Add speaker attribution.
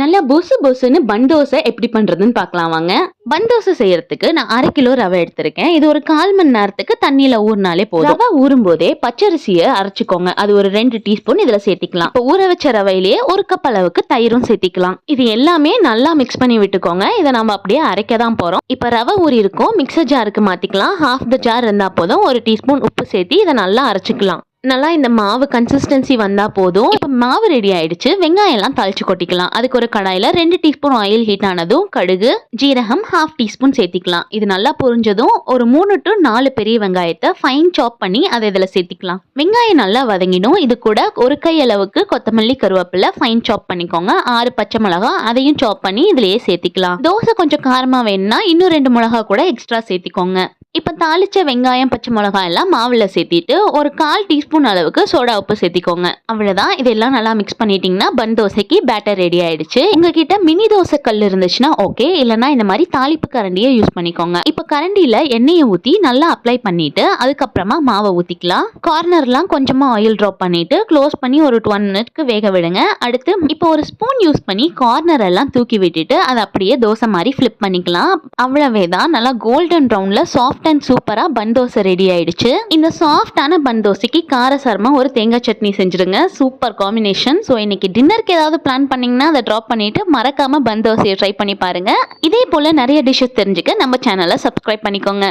Speaker 1: நல்லா பொசு பொசுன்னு பன் தோசை எப்படி பண்ணுறதுன்னு பார்க்கலாம் வாங்க. பன் தோசை செய்கிறதுக்கு நான் அரை கிலோ ரவை எடுத்திருக்கேன். இது ஒரு கால் மணி நேரத்துக்கு தண்ணியில் ஊறினாலே போதும். ரவை ஊறும் போதே பச்சரிசியை அரைச்சிக்கோங்க. அது ஒரு ரெண்டு டீஸ்பூன் இதில் சேர்த்திக்கலாம். இப்போ ஊற வச்ச ரவையிலேயே ஒரு கப் அளவுக்கு தயிரும் சேர்த்திக்கலாம். இது எல்லாமே நல்லா மிக்ஸ் பண்ணி விட்டுக்கோங்க. இதை நம்ம அப்படியே அரைக்க தான் போகிறோம் இப்போ ரவை ஊறி இருக்கும். மிக்சர் ஜாருக்கு மாற்றிக்கலாம் ஹாஃப் த ஜார் இருந்தால் போதும். ஒரு டீஸ்பூன் உப்பு சேர்த்து இதை நல்லா அரைச்சிக்கலாம். நல்லா இந்த மாவு கன்சிஸ்டன்சி வந்தால் போதும். இப்போ மாவு ரெடி ஆயிடுச்சு. வெங்காயம் எல்லாம் தாளிச்சு கொட்டிக்கலாம். அதுக்கு ஒரு கடாயில் ரெண்டு டீஸ்பூன் ஆயில் ஹீட் ஆனதும் கடுகு ஜீரகம் ஹாஃப் டீஸ்பூன் சேர்த்திக்கலாம். இது நல்லா புரிஞ்சதும் ஒரு மூணு டு நாலு பெரிய வெங்காயத்தை ஃபைன் சாப் பண்ணி அதை இதில் சேர்த்திக்கலாம். வெங்காயம் நல்லா வதங்கிடும். இது கூட ஒரு கை அளவுக்கு கொத்தமல்லி கருவேப்பிலை ஃபைன் சாப் பண்ணிக்கோங்க. ஆறு பச்சை மிளகா அதையும் சாப் பண்ணி இதுலயே சேர்த்திக்கலாம். தோசை கொஞ்சம் காரமாக வேணும்னா இன்னும் ரெண்டு மிளகா கூட எக்ஸ்ட்ரா சேர்த்திக்கோங்க. இப்போ தாளித்த வெங்காயம் பச்சை மிளகாய் எல்லாம் மாவில் சேர்த்திட்டு ஒரு கால் டீஸ்பூன் அளவுக்கு சோடா உப்பு சேர்த்திக்கோங்க. அவ்வளோதான் இதெல்லாம் நல்லா மிக்ஸ் பண்ணிட்டீங்கன்னா பன் தோசைக்கு பேட்டர் ரெடி ஆயிடுச்சு. உங்ககிட்ட மினி தோசை கல் இருந்துச்சுன்னா ஓகே இல்லைன்னா இந்த மாதிரி தாளிப்பு கரண்டியை யூஸ் பண்ணிக்கோங்க. இப்போ கரண்டியில் எண்ணெயை ஊற்றி நல்லா அப்ளை பண்ணிட்டு அதுக்கப்புறமா மாவை ஊற்றிக்கலாம் கார்னர்லாம் கொஞ்சமாக ஆயில் ட்ராப் பண்ணிட்டு க்ளோஸ் பண்ணி ஒரு ஒன் மினிட்க்கு வேக விடுங்க. அடுத்து இப்போ ஒரு ஸ்பூன் யூஸ் பண்ணி கார்னர் எல்லாம் தூக்கி விட்டுட்டு அதை அப்படியே தோசை மாதிரி ஃப்ளிப் பண்ணிக்கலாம். அவ்வளவே தான் நல்லா கோல்டன் ப்ரௌனில் சாஃப்ட் அண்ட் சூப்பராக பன் தோசை ரெடி ஆயிடுச்சு. இந்த சாஃப்டான பன் தோசைக்கு காரசாரமாக ஒரு தேங்காய் சட்னி செஞ்சுடுங்க. சூப்பர் காம்பினேஷன் ஸோ இன்னைக்கு டின்னருக்கு ஏதாவது பிளான் பண்ணீங்கன்னா அதை ட்ராப் பண்ணிட்டு மறக்காம பன் தோசையை ட்ரை பண்ணி பாருங்க. இதே போல நிறைய டிஷ்ஷஸ் தெரிஞ்சுக்க நம்ம சேனலை சப்ஸ்கிரைப் பண்ணிக்கோங்க.